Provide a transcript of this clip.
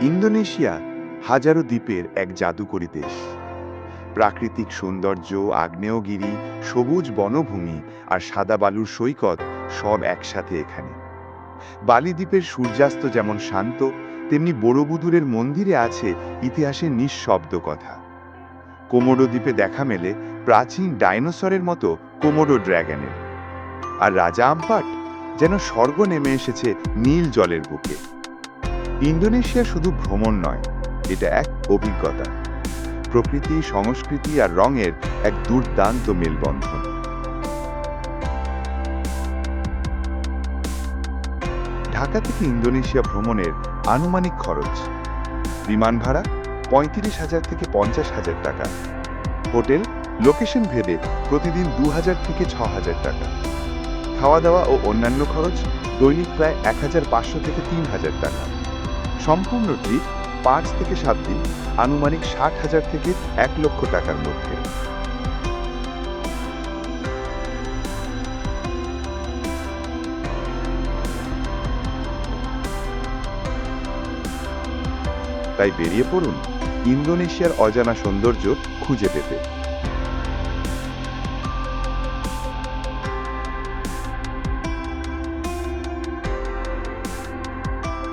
Indonesia হাজারো দ্বীপের এক জাদুকরী দেশ। প্রাকৃতিক সৌন্দর্য, আগ্নেয়গিরি, সবুজ বনভূমি আর সাদা বালুর সৈকত সব একসাথে এখানে। বালি দ্বীপের সূর্যাস্ত যেমন শান্ত, তেমনি বড়বুদুরের মন্দিরে আছে ইতিহাসের নিঃশব্দ কথা। কোমোডো দ্বীপে দেখা মেলে প্রাচীন ডাইনোসরের মতো কোমোডো ড্র্যাগনের। আর রাজা আম্পাট যেন স্বর্গ নেমে এসেছে নীল জলের বুকে। ইন্দোনেশিয়া শুধু ভ্রমণ নয়, এটা এক অভিজ্ঞতা। প্রকৃতি, সংস্কৃতি আর রঙের এক দুর্দান্ত মেলবন্ধন। ঢাকা থেকে ইন্দোনেশিয়া ভ্রমণের আনুমানিক খরচ, বিমান ভাড়া পঁয়ত্রিশ হাজার থেকে পঞ্চাশ হাজার টাকা। হোটেল, লোকেশন ভেদে প্রতিদিন দু হাজার থেকে ছ হাজার টাকা। খাওয়া দাওয়া ও অন্যান্য খরচ দৈনিক প্রায় এক হাজার পাঁচশো থেকে তিন হাজার টাকা। সম্পূর্ণ ট্রিপ পাঁচ থেকে সাত দিন, আনুমানিক ষাট হাজার থেকে এক লক্ষ টাকার মধ্যে। তাই বেরিয়ে পড়ুন ইন্দোনেশিয়ার অজানা সৌন্দর্য খুঁজে পেতে।